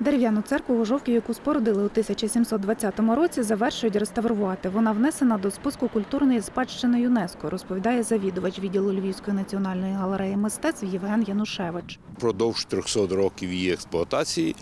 Дерев'яну церкву Жовків, яку спорудили у 1720 році, завершують реставрувати. Вона внесена до списку культурної спадщини ЮНЕСКО, розповідає завідувач відділу Львівської національної галереї мистецтв Євген Янушевич. Впродовж 300 років її експлуатації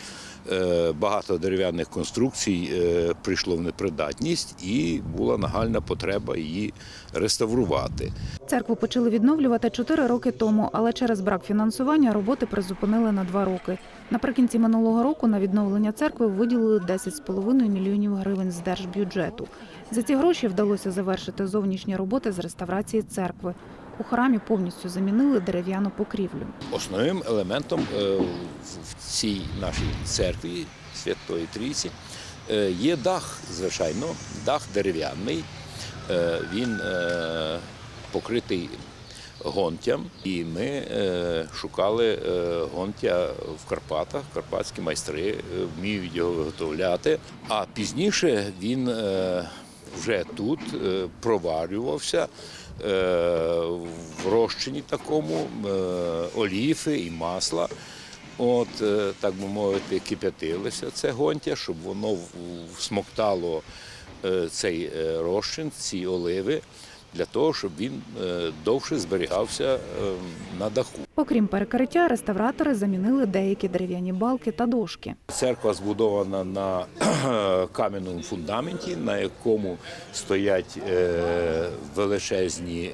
е, багато дерев'яних конструкцій е, прийшло в непридатність і була нагальна потреба її реставрувати. Церкву почали відновлювати чотири роки тому, але через брак фінансування роботи призупинили на два роки. Наприкінці минулого року на відновлення церкви виділили 10,5 мільйонів гривень з держбюджету. За ці гроші вдалося завершити зовнішні роботи з реставрації церкви. У храмі повністю замінили дерев'яну покрівлю. Основним елементом е, в- цій нашій церкві Святої Трійці е, є дах, звичайно, дах дерев'яний. Е, Він покритий гонтям, і ми е, шукали е, гонтя в Карпатах. Карпатські майстри е, вміють його виготовляти. А пізніше він вже тут проварювався в розчині такому оліфи і масла. От, так би мовити, кип'ятилося це гонтя, щоб воно всмоктало цей розчин, ці оливи, для того, щоб він е, довше зберігався е, на даху. Окрім перекриття, реставратори замінили деякі дерев'яні балки та дошки. Церква збудована на кам'яному фундаменті, на якому стоять е, величезні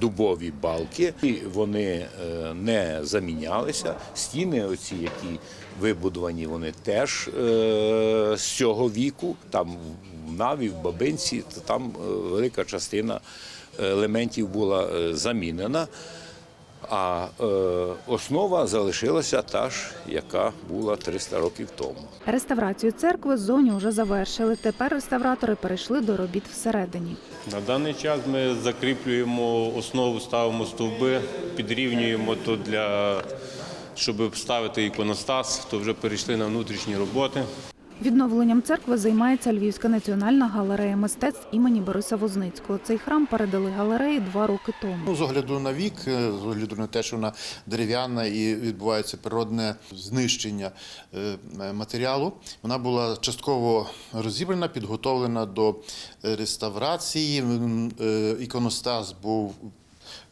дубові балки. І вони не замінялися. Стіни, оці, які вибудовані, вони теж з цього віку. Там Наві, в Бабинці, то там е, велика частина елементів була е, замінена. А е, основа залишилася та ж, яка була 300 років тому. Реставрацію церкви ззовні вже завершили. Тепер реставратори перейшли до робіт всередині. На даний час ми закріплюємо основу, ставимо стовби, підрівнюємо то для щоб вставити іконостас, то вже перейшли на внутрішні роботи. Відновленням церкви займається Львівська національна галерея мистецтв імені Бориса Возницького. Цей храм передали галереї два роки тому. Ну, з огляду на вік, е, з огляду на те, що вона дерев'яна і відбувається природне знищення е, матеріалу, вона була частково розібрана, підготовлена до реставрації. Е, Іконостас був.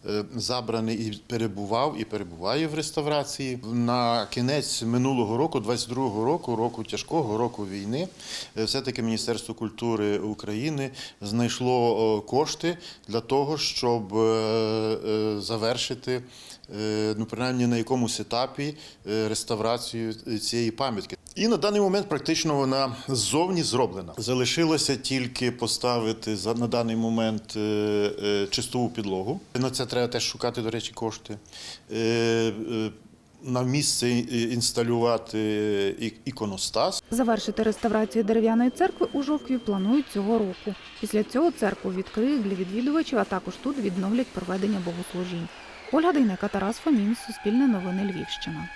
Е, Забраний і перебував і перебуває в реставрації на кінець минулого року, 22-го року, року тяжкого року війни. е, Все-таки Міністерство культури України знайшло кошти для того, щоб е, е, завершити е, ну принаймні на якомусь етапі е, реставрацію цієї пам'ятки. І на даний момент практично вона ззовні зроблена. Залишилося тільки поставити за на даний момент е, е, чистову підлогу. Це треба теж шукати, до речі, кошти. Е, е, На місце інсталювати і- іконостас. Завершити реставрацію дерев'яної церкви у Жовкві планують цього року. Після цього церкву відкриють для відвідувачів, а також тут відновлять проведення богослужінь. Ольга Дейнека, Тарас Фомін, Суспільне новини Львівщина.